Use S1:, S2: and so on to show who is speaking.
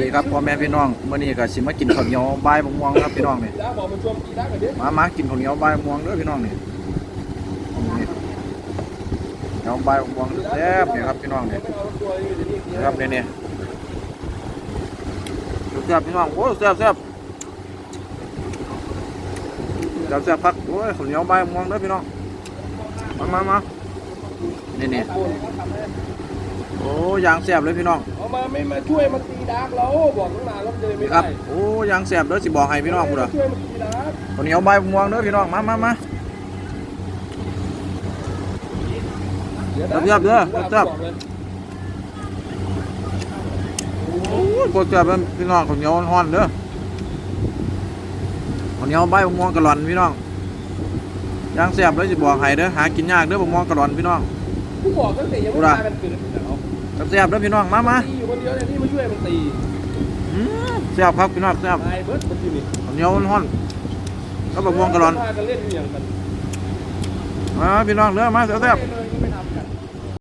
S1: ดีครับพ่อแม่พี่น้องเมื้อนี้ก็สิมากินข้าวเหนียวใบ่ายบม่วงครับพี่น้องนี่
S2: จ้าบอกมันช่วงปีได้กันเด้
S1: มามากินข้าวเหนียวใบ่ายบม่วงเด้อพี่น้องนี่นี่เหนียวบ่ายบม่วงแซ่บนี่ครับพี่น้องนี่
S2: ยนะ
S1: ครับนี่นี่แซ่บพี่น้องโอ้แซ่บแซ่บแซ่บแซ่บพักโอ้ยข้าวเหนียวใบ่ายบม่วงเด้อพี่น้องมามามานี่นี่โอ้ยางแซ่บเลยพี่น้อง
S2: มาไม่มาช่วยมาตีดาร์กเราบอกตั้งนานแล้วเลยไม่
S1: นี่ครั
S2: ได้
S1: บโอ้ยางแซ่บเด้อสิบอกให้พี่น้องพุ่นน่ะ
S2: ช่วยมาตีดาร์ก
S1: ข้าวเหนียวใบายม่วงเด้อพี่น้องมามามาครับเด้อครับโอ้ยปวดแซ่บเป็นพี่น้องข้าวเหนียวฮ้อนๆเด้อข้าวเหนียวใบายม่วงกะหล่อนพี่น้องยางแซ่บเลยสิบอกให้เด้อหากินยากเด้อบ่ม่วงกะหล่อนพี่น้อง
S2: กูบอกตั้งแต่ยังไม่มากันเกิดแล้ว
S1: แซ่บๆเด้อพี่น้องมามา
S2: ตีอยู่คนเดียวเนี่ยที่มาช่วยมันตี
S1: อืมแซ่บครับพี่น้องแซ่บ
S2: ตายเบิร์ดมันที่นี่
S1: ข้าวเหนียวฮ้อนๆแล้วบ่ม่วงกะหล่อน
S2: พากันเล่นอย่างมัน
S1: มาพี่น้องเด้อมาแซ่บ
S2: เลยก็ไม่ทำ